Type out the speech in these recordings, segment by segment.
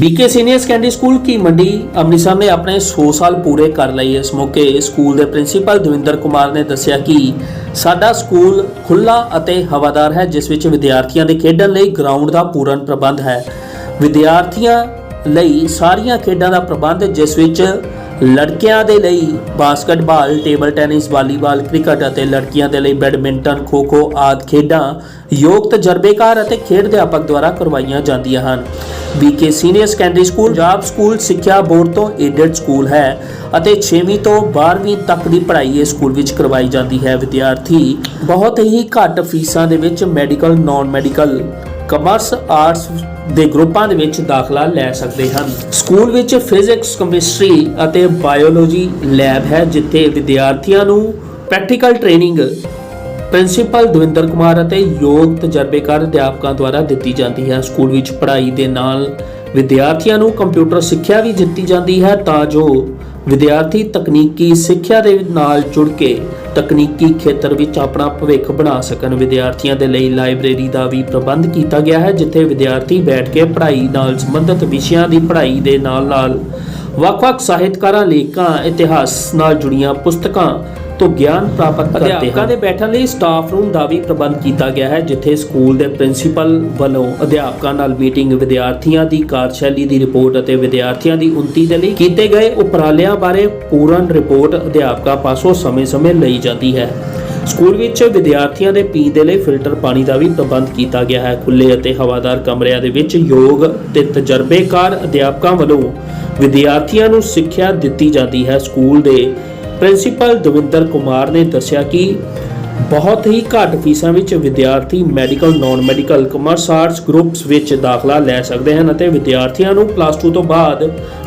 BK senior secondary school ਕੀ ਮੰਡੀ? ਅੰਮ੍ਰਿਤਸਰ ਨੇ ਆਪਣੇ 100 ਸਾਲ ਪੂਰੇ ਕਰ ਲਈ ਇਸ ਮੌਕੇ ਸਕੂਲ ਦੇ ਪ੍ਰਿੰਸੀਪਲ ਦਵਿੰਦਰ ਕੁਮਾਰ ਨੇ ਦੱਸਿਆ ਕਿ ਸਾਡਾ ਸਕੂਲ ਖੁੱਲਾ ਅਤੇ ਹਵਾਦਾਰ ਹੈ, ਜਿਸ ਵਿੱਚ ਵਿਦਿਆਰਥੀਆਂ ਦੇ ਖੇਡਣ ਲਈ ਗਰਾਊਂਡ ਦਾ ਪੂਰਨ ਪ੍ਰਬੰਧ ਹੈ। ਵਿਦਿਆਰਥੀਆਂ ਲਈ ਸਾਰੀਆਂ ਖੇਡਾਂ ਦਾ ਪ੍ਰਬੰਧ, ਜਿਸ ਵਿੱਚ ਲੜਕਿਆਂ ਦੇ ਲਈ basketball, table tennis, volleyball, cricket ਅਤੇ ਲੜਕੀਆਂ ਦੇ ਲਈ ਬੈਡਮਿੰਟਨ, ਖੋ-ਖੋ ਆਦਿ ਖੇਡਾਂ ਯੋਗ ਤਜਰਬੇਕਾਰ ਅਤੇ ਖੇਡ ਅਧਿਆਪਕ ਦੁਆਰਾ ਕਰਵਾਈਆਂ ਜਾਂਦੀਆਂ ਹਨ। BK senior secondary school Punjab school ਸਿੱਖਿਆ ਬੋਰਡ ਤੋਂ ਏਡਡ ਸਕੂਲ ਹੈ ਅਤੇ 6ਵੀਂ ਤੋਂ 12ਵੀਂ ਤੱਕ ਦੀ ਪੜ੍ਹਾਈ ਇਸ ਸਕੂਲ ਵਿੱਚ ਕਰਵਾਈ ਜਾਂਦੀ ਹੈ। ਵਿਦਿਆਰਥੀ, ਬਹੁਤ ਹੀ ਘੱਟ ਫੀਸਾਂ ਦੇ ਵਿੱਚ medical non medical commerce arts ਦੇ ਗਰੁੱਪਾਂ ਦੇ ਵਿੱਚ ਦਾਖਲਾ ਲੈ ਸਕਦੇ ਹਨ। ਸਕੂਲ ਵਿੱਚ ਫਿਜ਼ਿਕਸ, ਕੈਮਿਸਟਰੀ ਅਤੇ ਬਾਇਓਲੋਜੀ ਲੈਬ ਹੈ, ਜਿੱਥੇ ਵਿਦਿਆਰਥੀਆਂ ਨੂੰ practical training principal Davinder Kumar ਅਤੇ ਯੋਗ ਤਜਰਬੇਕਾਰ ਅਧਿਆਪਕਾਂ ਦੁਆਰਾ ਦਿੱਤੀ ਜਾਂਦੀ ਹੈ। ਸਕੂਲ ਵਿੱਚ ਪੜ੍ਹਾਈ ਦੇ ਨਾਲ ਵਿਦਿਆਰਥੀਆਂ ਨੂੰ ਕੰਪਿਊਟਰ ਸਿੱਖਿਆ ਵੀ ਦਿੱਤੀ ਜਾਂਦੀ ਹੈ, ਤਾਂ ਜੋ ਵਿਦਿਆਰਥੀ ਤਕਨੀਕੀ ਸਿੱਖਿਆ ਦੇ ਨਾਲ ਜੁੜ ਕੇ ਤਕਨੀਕੀ ਖੇਤਰ ਵਿੱਚ ਆਪਣਾ ਭਵਿੱਖ ਬਣਾ ਸਕਣ। ਵਿਦਿਆਰਥੀਆਂ ਦੇ ਲਈ ਲਾਇਬ੍ਰੇਰੀ ਦਾ ਵੀ ਪ੍ਰਬੰਧ ਕੀਤਾ ਗਿਆ ਹੈ, ਜਿੱਥੇ ਵਿਦਿਆਰਥੀ ਬੈਠ ਕੇ ਪੜ੍ਹਾਈ ਨਾਲ ਸੰਬੰਧਿਤ ਵਿਸ਼ਿਆਂ ਦੀ ਪੜ੍ਹਾਈ ਦੇ ਨਾਲ-ਨਾਲ ਵੱਖ-ਵੱਖ ਸਾਹਿਤਕਾਰਾਂ, ਲੇਖਕਾਂ, ਇਤਿਹਾਸ ਨਾਲ ਜੁੜੀਆਂ ਪੁਸਤਕਾਂ ਤੋਂ ਗਿਆਨ ਪ੍ਰਾਪਤ ਕਰਦੇ ਹਨ। ਅਧਿਆਪਕਾਂ ਦੇ ਬੈਠਣ ਲਈ ਸਟਾਫ ਰੂਮ ਦਾ ਵੀ ਪ੍ਰਬੰਧ ਕੀਤਾ ਗਿਆ ਹੈ, ਜਿੱਥੇ ਸਕੂਲ ਦੇ ਪ੍ਰਿੰਸੀਪਲ ਵੱਲੋਂ ਅਧਿਆਪਕਾਂ ਨਾਲ ਮੀਟਿੰਗ ਵਿਦਿਆਰਥੀਆਂ ਦੀ ਕਾਰਜਸ਼ੈਲੀ ਦੀ ਰਿਪੋਰਟ ਅਤੇ ਵਿਦਿਆਰਥੀਆਂ ਦੀ ਉન્નਤੀ ਦੇ ਲਈ ਕੀਤੇ ਗਏ ਉਪਰਾਲਿਆਂ ਬਾਰੇ ਪੂਰਨ ਰਿਪੋਰਟ ਅਧਿਆਪਕਾਂ ਪਾਸੋਂ ਸਮੇਂ-ਸਮੇਂ ਲਈ ਜਾਂਦੀ ਹੈ। ਸਕੂਲ ਵਿੱਚ ਵਿਦਿਆਰਥੀਆਂ ਦੇ ਪੀਣ ਦੇ ਲਈ ਫਿਲਟਰ ਪਾਣੀ ਦਾ ਵੀ ਪ੍ਰਬੰਧ ਕੀਤਾ ਗਿਆ ਹੈ। ਖੁੱਲੇ ਅਤੇ ਹਵਾਦਾਰ ਕਮਰਿਆਂ ਦੇ ਵਿੱਚ ਯੋਗ ਤੇ ਤਜਰਬੇਕਾਰ ਅਧਿਆਪਕਾਂ ਵੱਲੋਂ ਵਿਦਿਆਰਥੀਆਂ ਨੂੰ ਸਿੱਖਿਆ ਦਿੱਤੀ ਜਾਂਦੀ ਹੈ। ਸਕੂਲ ਦੇ ਪ੍ਰਿੰਸੀਪਲ ਦਵਿੰਦਰ ਕੁਮਾਰ ਨੇ ਦੱਸਿਆ ਕਿ ਬਹੁਤ ਹੀ ਘੱਟ ਫੀਸਾਂ ਵਿੱਚ ਵਿਦਿਆਰਥੀ medical non medical commerce arts groups ਵਿੱਚ ਦਾਖਲਾ ਲੈ ਸਕਦੇ ਹਨ ਅਤੇ ਵਿਦਿਆਰਥੀਆਂ ਨੂੰ ਪਲੱਸ 2 ਤੋਂ ਬਾਅਦ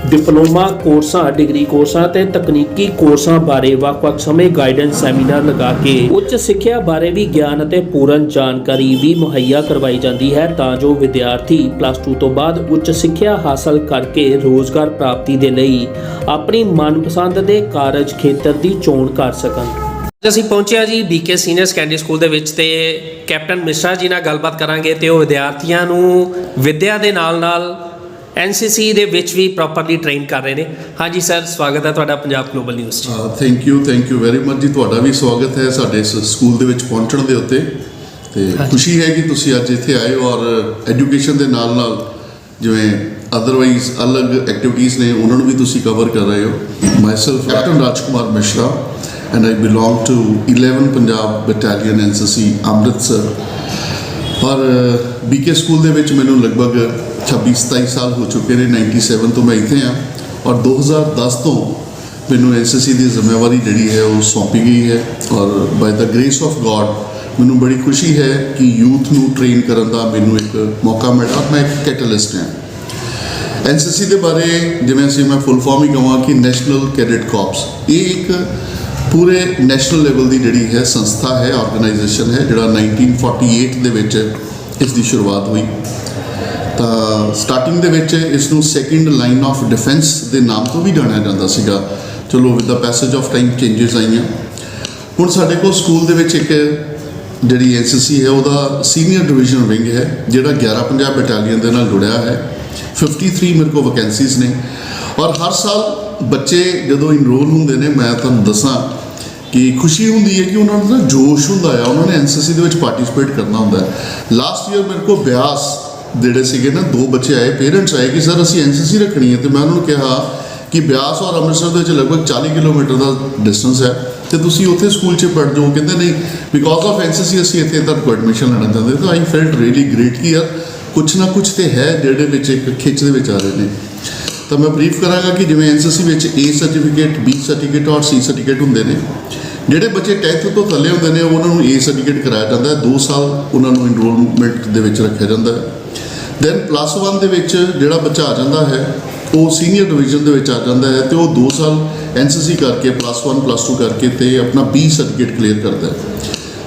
ਡਿਪਲੋਮਾ ਕੋਰਸਾਂ ਡਿਗਰੀ ਕੋਰਸਾਂ ਤੇ ਤਕਨੀਕੀ ਕੋਰਸਾਂ ਬਾਰੇ ਵੱਖ-ਵੱਖ ਸਮੇਂ ਗਾਈਡੈਂਸ ਸੈਮੀਨਾਰ ਲਗਾ ਕੇ ਉੱਚ ਸਿੱਖਿਆ ਬਾਰੇ ਵੀ ਗਿਆਨ ਅਤੇ ਪੂਰਨ ਜਾਣਕਾਰੀ ਵੀ ਮੁਹੱਈਆ ਕਰਵਾਈ ਜਾਂਦੀ ਹੈ ਤਾਂ ਜੋ ਵਿਦਿਆਰਥੀ ਪਲੱਸ 2 ਤੋਂ ਬਾਅਦ ਉੱਚ ਸਿੱਖਿਆ ਹਾਸਲ ਕਰਕੇ ਰੋਜ਼ਗਾਰ ਪ੍ਰਾਪਤੀ ਦੇ ਲਈ ਆਪਣੀ ਮਨਪਸੰਦ ਦੇ ਕਾਰਜ ਖੇਤਰ ਦੀ ਚੋਣ ਕਰ ਸਕਣ। ਅਸੀਂ ਪਹੁੰਚੇ ਹਾਂ ਜੀ ਬੀਕੇ ਸੀਨੀਅਰ ਸੈਕੰਡਰੀ ਸਕੂਲ ਦੇ ਵਿੱਚ ਤੇ ਕੈਪਟਨ ਮਿਸ਼ਰਾ ਜੀ ਨਾਲ ਗੱਲਬਾਤ ਕਰਾਂਗੇ ਤੇ ਉਹ ਵਿਦਿਆਰਥੀਆਂ ਨੂੰ ਵਿੱਦਿਆ ਦੇ ਨਾਲ-ਨਾਲ ਐਨਸੀਸੀ ਦੇ ਵਿੱਚ ਵੀ ਪ੍ਰੋਪਰਲੀ ਟ੍ਰੇਨ ਕਰ ਰਹੇ ਨੇ। ਹਾਂਜੀ ਸਰ ਸਵਾਗਤ ਹੈ ਤੁਹਾਡਾ ਪੰਜਾਬ ਗਲੋਬਲ ਨਿਊਜ਼ 'ਚ। Thank you thank you very much ਜੀ। ਤੁਹਾਡਾ ਵੀ ਸਵਾਗਤ ਹੈ ਸਾਡੇ ਇਸ ਸਕੂਲ ਦੇ ਵਿੱਚ ਪਹੁੰਚਣ ਦੇ ਉੱਤੇ। ਤੇ ਖੁਸ਼ੀ ਹੈ ਕਿ ਤੁਸੀਂ ਅੱਜ ਇੱਥੇ ਆਏ ਹੋ ਔਰ ਐਜੂਕੇਸ਼ਨ ਦੇ ਨਾਲ ਨਾਲ ਜਿਵੇਂ ਅਦਰਵਾਈਜ਼ ਅਲੱਗ ਐਕਟੀਵਿਟੀਜ਼ ਨੇ ਉਹਨਾਂ ਨੂੰ ਵੀ ਤੁਸੀਂ ਕਵਰ ਕਰ ਰਹੇ ਹੋ। Myself captain Rajkumar Mishra and I belong to 11 Punjab battalion NCC Amritsar ਔਰ ਬੀਕੇ ਸਕੂਲ ਦੇ ਵਿੱਚ ਮੈਨੂੰ ਲਗਭਗ 26 27 ਸਾਲ ਹੋ ਚੁੱਕੇ ਨੇ 97 ਤੋਂ ਮੈਂ ਇੱਥੇ ਹਾਂ ਔਰ 2010 ਤੋਂ ਮੈਨੂੰ ਐਨਸੀਸੀ ਦੀ ਜ਼ਿੰਮੇਵਾਰੀ ਜਿਹੜੀ ਹੈ ਉਹ ਸੌਂਪੀ ਗਈ ਹੈ ਔਰ by the grace of God ਮੈਨੂੰ ਬੜੀ ਖੁਸ਼ੀ ਹੈ ਕਿ ਯੂਥ ਨੂੰ ਟ੍ਰੇਨ ਕਰਨ ਦਾ ਮੈਨੂੰ ਇੱਕ ਮੌਕਾ ਮਿਲਿਆ ਔਰ ਮੈਂ ਇੱਕ ਕੈਟਲਿਸਟ ਹਾਂ। ਐਨਸੀਸੀ ਦੇ ਬਾਰੇ ਜਿਵੇਂ ਅਸੀਂ ਮੈਂ ਫੁੱਲ ਫਾਰਮ ਹੀ ਕਹਾਂ ਕਿ ਨੈਸ਼ਨਲ ਕੈਡਟ ਕਾਰਪਸ ਇਹ ਇੱਕ ਪੂਰੇ ਨੈਸ਼ਨਲ ਲੈਵਲ ਦੀ ਜਿਹੜੀ ਹੈ ਸੰਸਥਾ ਹੈ ਆਰਗੇਨਾਈਜੇਸ਼ਨ ਹੈ, ਜਿਹੜਾ 1948 ਦੇ ਵਿੱਚ ਇਸ ਦੀ ਸ਼ੁਰੂਆਤ ਹੋਈ। ਤਾਂ ਸਟਾਰਟਿੰਗ ਦੇ ਵਿੱਚ ਇਸ ਨੂੰ ਸੈਕਿੰਡ ਲਾਈਨ ਆਫ ਡਿਫੈਂਸ ਦੇ ਨਾਮ ਤੋਂ ਵੀ ਜਾਣਿਆ ਜਾਂਦਾ ਸੀਗਾ। ਚਲੋ with the passage of time changes ਆਈਆਂ। ਹੁਣ ਸਾਡੇ ਕੋਲ ਸਕੂਲ ਦੇ ਵਿੱਚ ਇੱਕ ਜਿਹੜੀ ਐਨਸੀਸੀ ਹੈ, ਉਹਦਾ ਸੀਨੀਅਰ ਡਿਵੀਜ਼ਨ ਵਿੰਗ ਹੈ, ਜਿਹੜਾ 11 ਪੰਜਾਬ ਬਟਾਲੀਅਨ ਦੇ ਨਾਲ ਜੁੜਿਆ ਹੈ। 53 ਮੇਰੇ ਕੋਲ ਵੈਕੈਂਸੀਜ਼ ਨੇ। ਔਰ ਹਰ ਸਾਲ ਬੱਚੇ ਜਦੋਂ ਇਨਰੋਲ ਹੁੰਦੇ ਨੇ, ਮੈਂ ਤੁਹਾਨੂੰ ਦੱਸਾਂ ਕਿ ਖੁਸ਼ੀ ਹੁੰਦੀ ਹੈ ਕਿ ਉਹਨਾਂ ਨੂੰ ਨਾ ਜੋਸ਼ ਹੁੰਦਾ ਆ ਉਹਨਾਂ ਨੇ ਐਨਸੀਸੀ ਦੇ ਵਿੱਚ ਪਾਰਟਿਸਿਪੇਟ ਕਰਨਾ ਹੁੰਦਾ ਲਾਸਟ ਈਅਰ ਮੇਰੇ ਕੋਲ ਬਿਆਸ ਜਿਹੜੇ ਸੀਗੇ ਨਾ, ਦੋ ਬੱਚੇ ਆਏ ਪੇਰੈਂਟਸ ਆਏ ਕਿ ਸਰ ਅਸੀਂ ਐਨਸੀਸੀ ਰੱਖਣੀ ਹੈ ਤੇ ਮੈਂ ਉਹਨਾਂ ਨੂੰ ਕਿਹਾ ਕਿ ਬਿਆਸ ਔਰ ਅੰਮ੍ਰਿਤਸਰ ਦੇ ਵਿੱਚ ਲਗਭਗ 40 ਕਿਲੋਮੀਟਰ ਦਾ ਡਿਸਟੈਂਸ ਹੈ ਤੇ ਤੁਸੀਂ ਉੱਥੇ ਸਕੂਲ 'ਚ ਪੜ੍ਹ ਜਾਓ ਕਹਿੰਦੇ ਨਹੀਂ ਬਿਕੋਜ਼ ਆਫ ਐਨਸੀਸੀ ਅਸੀਂ ਇੱਥੇ ਤੁਹਾਨੂੰ ਐਡਮਿਸ਼ਨ ਲੈਣਾ ਚਾਹੁੰਦੇ ਤਾਂ ਆਈ ਫੈਲਟ ਰੀਲੀ ਗ੍ਰੇਟ ਕਿ ਯਾਰ ਕੁਛ ਨਾ ਕੁਛ ਤੇ ਹੈ ਜਿਹੜੇ ਵਿੱਚ ਇੱਕ ਖਿੱਚ ਦੇ ਵਿੱਚ ਆ ਰਹੇ ਨੇ। ਤਾਂ ਮੈਂ ਬਰੀਫ ਕਰਾਂਗਾ ਕਿ ਜਿਵੇਂ ਐਨਸੀਸੀ ਵਿੱਚ A ਸਰਟੀਫਿਕੇਟ B ਸਰਟੀਫਿਕੇਟ ਔਰ C ਸਰਟੀਫਿਕੇਟ ਹੁੰਦੇ ਨੇ। ਜਿਹੜੇ ਬੱਚੇ 10th ਤੋਂ ਥੱਲੇ ਹੁੰਦੇ ਨੇ, ਉਹਨਾਂ ਨੂੰ A ਸਰਟੀਫਿਕੇਟ ਕਰਾਇਆ ਜਾਂਦਾ ਹੈ। 2 ਸਾਲ ਉਹਨਾਂ ਨੂੰ ਇਨਰੋਲਮੈਂਟ ਦੇ ਵਿੱਚ ਰੱਖਿਆ ਜਾਂਦਾ ਹੈ। ਦੈਨ ਪਲੱਸ 1 ਦੇ ਵਿੱਚ ਜਿਹੜਾ ਬੱਚਾ ਆ ਜਾਂਦਾ ਹੈ, ਉਹ ਸੀਨੀਅਰ ਡਿਵੀਜ਼ਨ ਦੇ ਵਿੱਚ ਆ ਜਾਂਦਾ ਹੈ ਤੇ ਉਹ 2 ਸਾਲ ਐਨਸੀਸੀ ਕਰਕੇ ਪਲੱਸ 1 ਪਲੱਸ 2 ਕਰਕੇ ਤੇ ਆਪਣਾ B ਸਰਟੀਫਿਕੇਟ ਕਲੀਅਰ ਕਰਦਾ ਹੈ।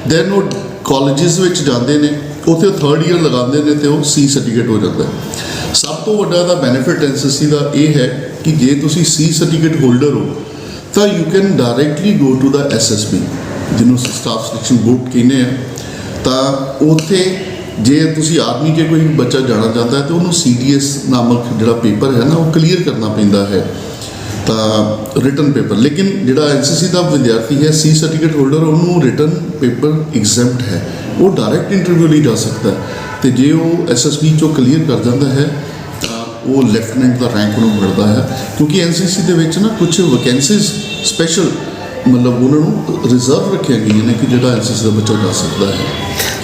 ਦੈਨ ਉਹ ਕਾਲਜਸ ਵਿੱਚ ਜਾਂਦੇ ਨੇ, ਉੱਥੇ ਥਰਡ ਈਅਰ ਲਗਾਉਂਦੇ ਨੇ ਤੇ ਉਹ ਸੀ ਸਰਟੀਫਿਕੇਟ ਹੋ ਜਾਂਦਾ ਹੈ। ਸਭ ਤੋਂ ਵੱਡਾ ਦਾ ਬੈਨੀਫਿਟ ਐਨਸੀਸੀ ਦਾ ਇਹ ਹੈ ਕਿ ਜੇ ਤੁਸੀਂ ਸੀ ਸਰਟੀਫਿਕੇਟ ਹੋਲਡਰ ਹੋ, ਤਾਂ you can directly go to the SSB ਜਿਹਨੂੰ ਸਟਾਫ ਸਿਲੈਕਸ਼ਨ ਬੋਰਡ ਕਹਿੰਦੇ ਆ। ਤਾਂ ਉੱਥੇ ਜੇ ਤੁਸੀਂ ਆਰਮੀ 'ਚ ਕੋਈ ਬੱਚਾ ਜਾਣਾ ਚਾਹੁੰਦਾ ਹੈ, ਤੇ ਉਹਨੂੰ ਸੀਡੀਐਸ ਨਾਮਕ ਜਿਹੜਾ ਪੇਪਰ ਹੈ ਨਾ, ਉਹ ਕਲੀਅਰ ਕਰਨਾ ਪੈਂਦਾ ਹੈ। ਤਾਂ ਰਿਟਨ ਪੇਪਰ ਲੇਕਿਨ ਜਿਹੜਾ ਐਨਸੀਸੀ ਦਾ ਵਿਦਿਆਰਥੀ ਹੈ ਸੀ ਸਰਟੀਫਿਕੇਟ ਹੋਲਡਰ ਉਹਨੂੰ ਰਿਟਨ ਪੇਪਰ ਐਗਜ਼ੈਂਪਟ ਹੈ। ਉਹ ਡਾਇਰੈਕਟ ਇੰਟਰਵਿਊ ਲਈ ਜਾ ਸਕਦਾ ਤੇ ਜੇ ਉਹ ਐਸਐਸਬੀ ਚੋਂ ਕਲੀਅਰ ਕਰ ਜਾਂਦਾ ਹੈ ਤਾਂ ਉਹ ਲੈਫਟੀਨੈਂਟ ਦਾ ਰੈਂਕ ਉਹਨੂੰ ਮਿਲਦਾ ਹੈ। ਕਿਉਂਕਿ ਐਨਸੀਸੀ ਦੇ ਵਿੱਚ ਨਾ ਕੁਝ ਵੈਕੈਂਸੀਜ਼ ਸਪੈਸ਼ਲ ਮਤਲਬ ਉਹਨਾਂ ਨੂੰ ਰਿਜ਼ਰਵ ਰੱਖੀਆਂ ਗਈਆਂ ਨੇ ਕਿ ਜਿਹੜਾ ਐਨਸੀਸੀ ਦਾ ਬੱਚਾ ਜਾ ਸਕਦਾ ਹੈ।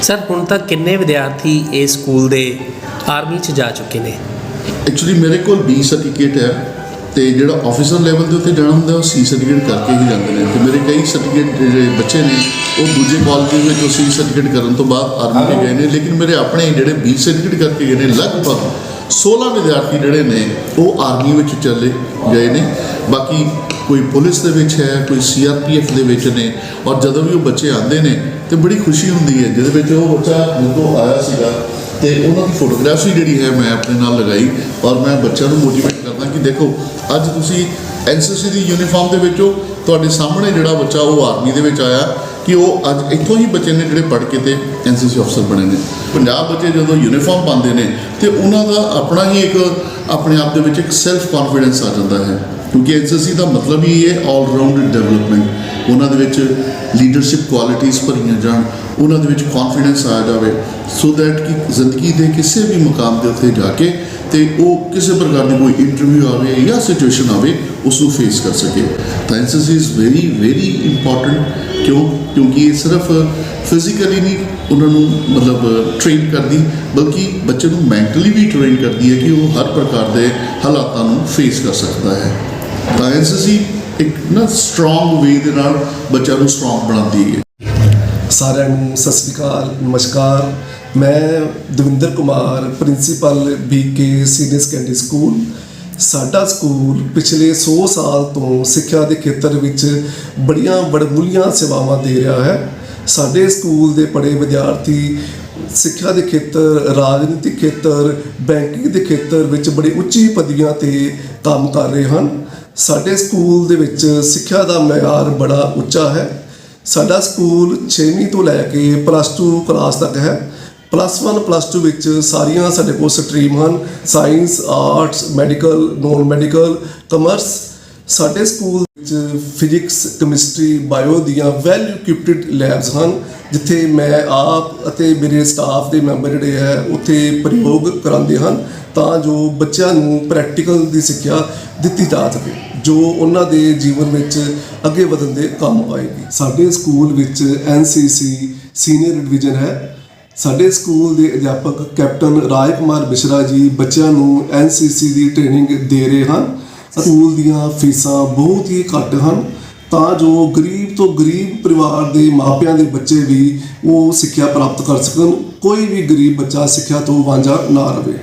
ਸਰ ਹੁਣ ਤੱਕ ਕਿੰਨੇ ਵਿਦਿਆਰਥੀ ਇਸ ਸਕੂਲ ਦੇ ਆਰਮੀ 'ਚ ਜਾ ਚੁੱਕੇ ਨੇ? ਐਕਚੁਅਲੀ ਮੇਰੇ ਕੋਲ ਬੀ ਸਰਟੀਫਿਕੇਟ ਹੈ। ਤੇ ਜਿਹੜਾ ਆਫੀਸਰ ਲੈਵਲ ਦੇ ਉੱਤੇ ਜਾਣਾ ਹੁੰਦਾ ਉਹ ਸੀ ਸਰਟੀਫਿਕੇਟ ਕਰਕੇ ਹੀ ਜਾਂਦੇ ਨੇ। ਤੇ ਮੇਰੇ ਕਈ ਸਰਟੀਫਿਕੇਟ ਜਿਹੜੇ ਬੱਚੇ ਨੇ ਉਹ ਦੂਜੇ ਕਾਲਜ ਵਿੱਚ ਉਹ ਸੀ ਸਰਟੀਫਿਕੇਟ ਕਰਨ ਤੋਂ ਬਾਅਦ ਆਰਮੀ 'ਚ ਗਏ ਨੇ। ਲੇਕਿਨ ਮੇਰੇ ਆਪਣੇ ਜਿਹੜੇ ਬੀ ਸਰਟੀਫਿਕੇਟ ਕਰਕੇ ਗਏ ਨੇ ਲਗਭਗ 16 ਵਿਦਿਆਰਥੀ ਜਿਹੜੇ ਨੇ ਉਹ ਆਰਮੀ ਵਿੱਚ ਚਲੇ ਗਏ ਨੇ। ਬਾਕੀ ਕੋਈ ਪੁਲਿਸ ਦੇ ਵਿੱਚ ਹੈ ਕੋਈ ਸੀਆਰਪੀਐਫ ਦੇ ਵਿੱਚ ਨੇ ਔਰ ਜਦੋਂ ਵੀ ਉਹ ਬੱਚੇ ਆਉਂਦੇ ਨੇ ਤੇ ਬੜੀ ਖੁਸ਼ੀ ਹੁੰਦੀ ਹੈ। ਜਿਹਦੇ ਵਿੱਚ ਉਹ ਬੱਚਾ ਜਦੋਂ ਆਇਆ ਸੀਗਾ ਤੇ ਉਹਨਾਂ ਦੀ ਫੋਟੋਗ੍ਰਾਫੀ ਜਿਹੜੀ ਹੈ ਮੈਂ ਆਪਣੇ ਨਾਲ ਲਗਾਈ, ਔਰ ਮੈਂ ਬੱਚਿਆਂ ਨੂੰ ਮੋਟੀਵੇਟ ਕਰਦਾ ਕਿ ਦੇਖੋ, ਅੱਜ ਤੁਸੀਂ ਐਨਸੀਸੀ ਦੀ ਯੂਨੀਫਾਰਮ ਦੇ ਵਿੱਚੋਂ ਤੁਹਾਡੇ ਸਾਹਮਣੇ ਜਿਹੜਾ ਬੱਚਾ ਉਹ ਆਰਮੀ ਦੇ ਵਿੱਚ ਆਇਆ ਕਿ ਉਹ ਅੱਜ ਇੱਥੋਂ ਹੀ ਬੱਚੇ ਨੇ ਜਿਹੜੇ ਪੜ੍ਹ ਕੇ ਤੇ ਐਨਸੀਸੀ ਅਫਸਰ ਬਣੇ ਨੇ। ਪੰਜਾਬ ਬੱਚੇ ਜਦੋਂ ਯੂਨੀਫਾਰਮ ਪਾਉਂਦੇ ਨੇ ਤੇ ਉਹਨਾਂ ਦਾ ਆਪਣਾ ਹੀ ਇੱਕ, ਆਪਣੇ ਆਪ ਦੇ ਵਿੱਚ ਇੱਕ ਸੈਲਫ ਕੌਨਫੀਡੈਂਸ ਆ ਜਾਂਦਾ ਹੈ। ਕਿਉਂਕਿ ਐਨਸੀਸੀ ਦਾ ਮਤਲਬ ਹੀ ਇਹ ਆਲ ਰਾਊਂਡ ਡਿਵੈਲਪਮੈਂਟ ਉਹਨਾਂ ਦੇ ਵਿੱਚ ਲੀਡਰਸ਼ਿਪ ਕੁਆਲਿਟੀਆਂ ਭਰੀਆਂ ਜਾਣ ਉਹਨਾਂ ਦੇ ਵਿੱਚ ਕੌਨਫੀਡੈਂਸ ਆ ਜਾਵੇ ਸੋ ਦੈਟ ਕਿ ਜ਼ਿੰਦਗੀ ਦੇ ਕਿਸੇ ਵੀ ਮੁਕਾਮ ਦੇ ਉੱਤੇ ਜਾ ਕੇ ਤੇ ਉਹ ਕਿਸੇ ਪ੍ਰਕਾਰ ਦੀ ਕੋਈ ਇੰਟਰਵਿਊ ਆਵੇ ਜਾਂ ਸਿਚੁਏਸ਼ਨ ਆਵੇ ਉਸ ਨੂੰ ਫੇਸ ਕਰ ਸਕੇ। ਤਾਂ NCC is very very important ਕਿਉਂ? ਕਿਉਂਕਿ ਇਹ ਸਿਰਫ ਫਿਜ਼ੀਕਲੀ ਨਹੀਂ ਉਹਨਾਂ ਨੂੰ ਮਤਲਬ ਟ੍ਰੇਨ ਕਰਦੀ, ਬਲਕਿ ਬੱਚੇ ਨੂੰ ਮੈਂਟਲੀ ਵੀ ਟ੍ਰੇਨ ਕਰਦੀ ਹੈ ਕਿ ਉਹ ਹਰ ਪ੍ਰਕਾਰ ਦੇ ਹਾਲਾਤਾਂ ਨੂੰ ਫੇਸ ਕਰ ਸਕਦਾ ਹੈ। ਤਾਂ ਐਨਸੀਸੀ ਇੱਕ ਨਾ ਸਟਰੋਂਗ ਵੇ ਦੇ ਨਾਲ ਬੱਚਿਆਂ ਨੂੰ ਸਟਰੋਂਗ ਬਣਾਉਂਦੀ ਹੈ। ਸਾਰਿਆਂ ਨੂੰ ਸਤਿ ਸ੍ਰੀ ਅਕਾਲ, ਨਮਸਕਾਰ। ਮੈਂ Davinder Kumar, principal BK senior secondary school ਸਾਡਾ ਸਕੂਲ ਪਿਛਲੇ 100 ਸਾਲ ਤੋਂ ਸਿੱਖਿਆ ਦੇ ਖੇਤਰ ਵਿੱਚ ਬੜੀਆਂ ਬੜਮੁੱਲੀਆਂ ਸੇਵਾਵਾਂ ਦੇ ਰਿਹਾ ਹੈ। ਸਾਡੇ ਸਕੂਲ ਦੇ ਪੜ੍ਹੇ ਵਿਦਿਆਰਥੀ ਸਿੱਖਿਆ ਦੇ ਖੇਤਰ, ਰਾਜਨੀਤਿਕ ਖੇਤਰ ਬੈਂਕਿੰਗ ਦੇ ਖੇਤਰ ਵਿੱਚ ਬੜੀ ਉੱਚੀ ਪਦਵੀਆਂ ਤੇ ਕੰਮ ਕਰ ਰਹੇ ਹਨ। ਸਾਡੇ ਸਕੂਲ ਦੇ ਵਿੱਚ ਸਿੱਖਿਆ ਦਾ ਮਿਆਰ ਬੜਾ ਉੱਚਾ ਹੈ। ਸਾਡਾ ਸਕੂਲ 6ਵੀਂ ਤੋਂ ਲੈ ਕੇ ਪਲੱਸ 2 ਕਲਾਸ ਤੱਕ ਹੈ। ਪਲੱਸ 1 ਪਲੱਸ 2 ਵਿੱਚ ਸਾਰੀਆਂ ਸਾਡੇ ਕੋਲ ਸਟਰੀਮ ਹਨ। Science arts medical non medical commerce ਸਾਡੇ ਸਕੂਲ ਵਿੱਚ ਫਿਜ਼ਿਕਸ, ਕੈਮਿਸਟਰੀ, ਬਾਇਓ ਦੀਆਂ ਵੈਲ ਇਕਵਿਪਡ ਲੈਬਸ ਹਨ, ਜਿੱਥੇ ਮੈਂ ਆਪ ਅਤੇ ਮੇਰੇ ਸਟਾਫ ਦੇ ਮੈਂਬਰ ਜਿਹੜੇ ਹੈ, ਉੱਥੇ ਪ੍ਰਯੋਗ ਕਰਾਉਂਦੇ ਹਨ ਤਾਂ ਜੋ ਬੱਚਿਆਂ ਨੂੰ ਪ੍ਰੈਕਟੀਕਲ ਦੀ ਸਿੱਖਿਆ ਦਿੱਤੀ ਜਾ ਸਕੇ, ਜੋ ਉਹਨਾਂ ਦੇ ਜੀਵਨ ਵਿੱਚ ਅੱਗੇ ਵਧਣ ਦੇ ਕੰਮ ਆਏਗੀ। ਸਾਡੇ ਸਕੂਲ ਵਿੱਚ ਐਨਸੀਸੀ ਸੀਨੀਅਰ ਡਿਵੀਜ਼ਨ ਹੈ। ਸਾਡੇ ਸਕੂਲ ਦੇ ਅਧਿਆਪਕ ਕੈਪਟਨ ਰਾਜ ਕੁਮਾਰ ਮਿਸ਼ਰਾ ਜੀ ਬੱਚਿਆਂ ਨੂੰ ਐਨਸੀਸੀ ਦੀ ਟ੍ਰੇਨਿੰਗ ਦੇ ਰਹੇ ਹਨ। ਸਕੂਲ ਦੀਆਂ ਫੀਸਾਂ ਬਹੁਤ ਹੀ ਘੱਟ ਹਨ। ਤਾਂ ਜੋ ਗਰੀਬ ਤੋਂ ਗਰੀਬ ਪਰਿਵਾਰ ਦੇ ਮਾਪਿਆਂ ਦੇ ਬੱਚੇ ਵੀ ਉਹ ਸਿੱਖਿਆ ਪ੍ਰਾਪਤ ਕਰ ਸਕਣ। ਕੋਈ ਵੀ ਗਰੀਬ ਬੱਚਾ ਸਿੱਖਿਆ ਤੋਂ ਵਾਂਝਾ ਨਾ ਰਹੇ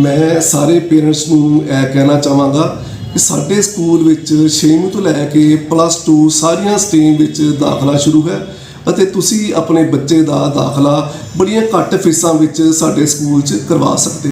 ਮੈਂ ਸਾਰੇ ਪੇਰੈਂਟਸ ਨੂੰ ਇਹ ਕਹਿਣਾ ਚਾਹਾਂਗਾ ਕਿ ਸਾਡੇ ਸਕੂਲ ਵਿੱਚ 6ਵੀਂ ਤੋਂ ਲੈ ਕੇ ਪਲੱਸ 2 ਸਾਰੀਆਂ ਸਟਰੀਮ ਵਿੱਚ ਦਾਖਲਾ ਸ਼ੁਰੂ ਹੈ ਅਤੇ ਤੁਸੀਂ ਆਪਣੇ ਬੱਚੇ ਦਾ ਦਾਖਲਾ ਬੜੀਆਂ ਘੱਟ ਫੀਸਾਂ ਵਿੱਚ ਸਾਡੇ ਸਕੂਲ 'ਚ ਕਰਵਾ ਸਕਦੇ